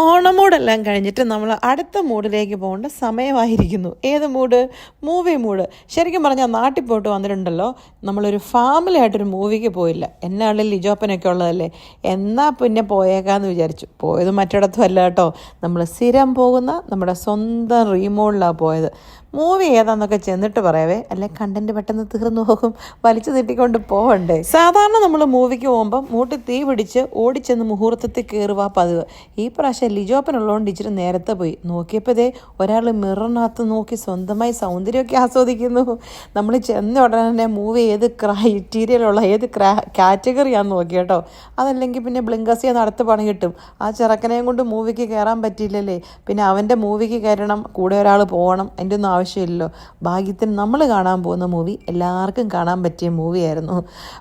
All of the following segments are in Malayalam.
ഓണമൂടെല്ലാം കഴിഞ്ഞിട്ട് നമ്മൾ അടുത്ത മൂഡിലേക്ക് പോകേണ്ട സമയമായിരിക്കുന്നു. ഏത് മൂഡ്? Movie mood. ശരിക്കും പറഞ്ഞാൽ നാട്ടിൽ പോയിട്ട് വന്നിട്ടുണ്ടല്ലോ. നമ്മളൊരു ഫാമിലി ആയിട്ടൊരു മൂവിക്ക് പോയില്ല. എന്നാളിൽ ലിജോപ്പനൊക്കെ ഉള്ളതല്ലേ. എന്നാൽ പിന്നെ പോയേക്കാന്ന് വിചാരിച്ചു. പോയത് മറ്റിടത്തും അല്ല കേട്ടോ. നമ്മൾ സ്ഥിരം പോകുന്ന നമ്മുടെ സ്വന്തം റീമോളിലാണ് പോയത്. മൂവി ഏതാന്നൊക്കെ ചെന്നിട്ട് പറയവേ. അല്ലെ കണ്ടന്റ് പെട്ടെന്ന് തീർന്നു പോകും. വലിച്ചു നീട്ടിക്കൊണ്ട് പോവണ്ടേ. സാധാരണ നമ്മൾ മൂവിക്ക് പോകുമ്പോൾ മൂട്ടി തീ പിടിച്ച് ഓടിച്ചെന്ന് മുഹൂർത്തത്തിൽ കയറുക പതിവ്. ഈ പ്രാവശ്യം ലിജോപ്പനുള്ളതുകൊണ്ട് ഇച്ചിരി നേരത്തെ പോയി. നോക്കിയപ്പോൾ ദേ ഒരാൾ മിററിനകത്ത് നോക്കി സ്വന്തമായി സൗന്ദര്യമൊക്കെ ആസ്വദിക്കുന്നു. നമ്മൾ ചെന്ന ഉടനെ തന്നെ മൂവ് ഏത് ക്രൈറ്റീരിയലുള്ള ഏത് ക്രാ കാറ്റഗറിയാണെന്ന് നോക്കി കേട്ടോ. അതല്ലെങ്കിൽ പിന്നെ ബ്ലിങ്കസിയ നടത്ത് പണി കിട്ടും. ആ ചെറുക്കനെയും കൊണ്ട് മൂവിക്ക് കയറാൻ പറ്റിയില്ലല്ലേ? പിന്നെ അവന്റെ മൂവിക്ക് കയറണം കൂടെ ഒരാൾ പോകണം അതിന്റെ ഒന്നും ആവശ്യമില്ലല്ലോ. ഭാഗ്യത്തിന് നമ്മൾ കാണാൻ പോകുന്ന മൂവി എല്ലാവർക്കും കാണാൻ പറ്റിയ മൂവിയായിരുന്നു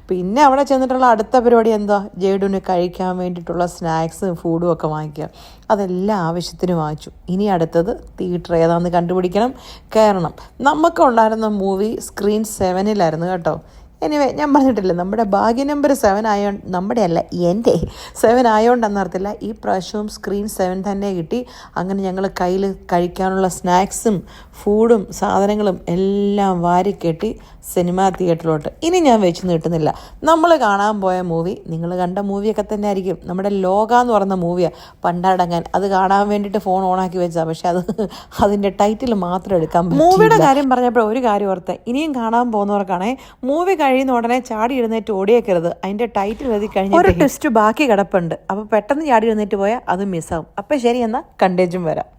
പിന്നെ അവിടെ ചെന്നിട്ടുള്ള അടുത്ത പരിപാടി എന്താ? ജേഡുവിന് കഴിക്കാൻ വേണ്ടിയിട്ടുള്ള സ്നാക്സും ഫുഡും ഒക്കെ വാങ്ങിക്കുക. അതെല്ലാം ആവശ്യത്തിന് വായിച്ചു ഇനി അടുത്തത് തിയേറ്റർ ഏതാണെന്ന് കണ്ടുപിടിക്കണം. കയറണം നമുക്കുണ്ടായിരുന്ന മൂവി സ്ക്രീൻ സെവനിലായിരുന്നു കേട്ടോ. എനിവേ ഞാൻ പറഞ്ഞിട്ടില്ല നമ്മുടെ ഭാഗ്യ നമ്പർ സെവൻ ആയോ നമ്മുടെ അല്ല എന്റെ സെവൻ ആയോണ്ടെന്നർത്ഥമില്ല ഈ പ്രാവശ്യവും സ്ക്രീൻ സെവൻ തന്നെ കിട്ടി. അങ്ങനെ ഞങ്ങൾ കയ്യിൽ കഴിക്കാനുള്ള സ്നാക്സും ഫുഡും സാധനങ്ങളും എല്ലാം വാരിക്കെട്ടി സിനിമാ തിയേറ്ററിലോട്ട് ഇനി ഞാൻ വെച്ച് നീട്ടുന്നില്ല നമ്മൾ കാണാൻ പോയ മൂവി നിങ്ങൾ കണ്ട മൂവിയൊക്കെ തന്നെ ആയിരിക്കും. നമ്മുടെ ലോക എന്ന് പറയുന്ന മൂവിയാണ് പണ്ടടങ്ങാൻ. അത് കാണാൻ വേണ്ടിയിട്ട് ഫോൺ ഓണാക്കി വെച്ചാൽ പക്ഷെ അത് അതിന്റെ ടൈറ്റിൽ മാത്രം എടുക്കാൻ മൂവിയുടെ കാര്യം പറഞ്ഞപ്പോൾ ഒരു കാര്യം ഓർത്ത്. ഇനിയും കാണാൻ പോകുന്നവർക്കാണേ മൂവി കഴിയുന്ന ഉടനെ ചാടി എഴുന്നേറ്റ് ഓടിയേക്കരുത്. അതിന്റെ ടൈറ്റിൽ എഴുതി കഴിഞ്ഞ ഒരു ടെസ്റ്റ് ബാക്കി കിടപ്പുണ്ട്. അപ്പോൾ പെട്ടെന്ന് ചാടി എഴുന്നേറ്റ് പോയാൽ അത് മിസ്സാവും അപ്പോൾ ശരി എന്നാൽ കണ്ടേജും വരാം.